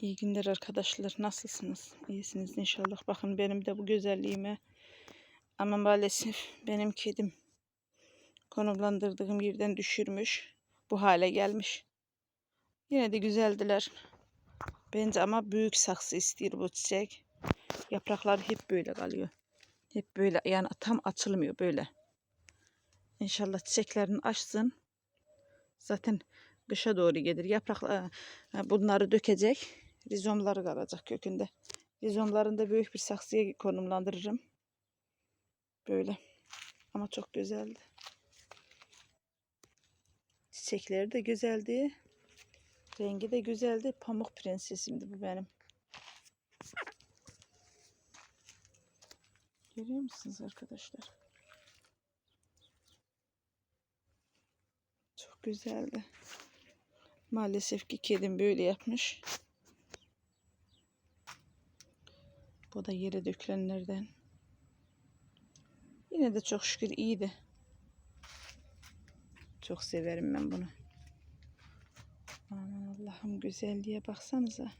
İyi günler arkadaşlar. Nasılsınız? İyisiniz inşallah. Bakın benim de bu güzelliğime. Ama maalesef benim kedim konumlandırdığım yerden düşürmüş. Bu hale gelmiş. Yine de güzeldiler. Bence ama büyük saksı istiyor bu çiçek. Yaprakları hep böyle kalıyor. Hep böyle yani tam açılmıyor böyle. İnşallah çiçeklerini açsın. Zaten kışa doğru gelir. Yapraklar bunları dökecek. Rizomları kalacak kökünde. Rizomlarını büyük bir saksıya konumlandırırım. Böyle. Ama çok güzeldi. Çiçekleri de güzeldi. Rengi de güzeldi. Pamuk prensesimdi bu benim. Görüyor musunuz arkadaşlar? Çok güzeldi. Maalesef ki kedim böyle yapmış. Bu da yere dökülenlerden. Yine de çok şükür iyiydi. Çok severim ben bunu. Aman Allah'ım güzelliğe baksanıza.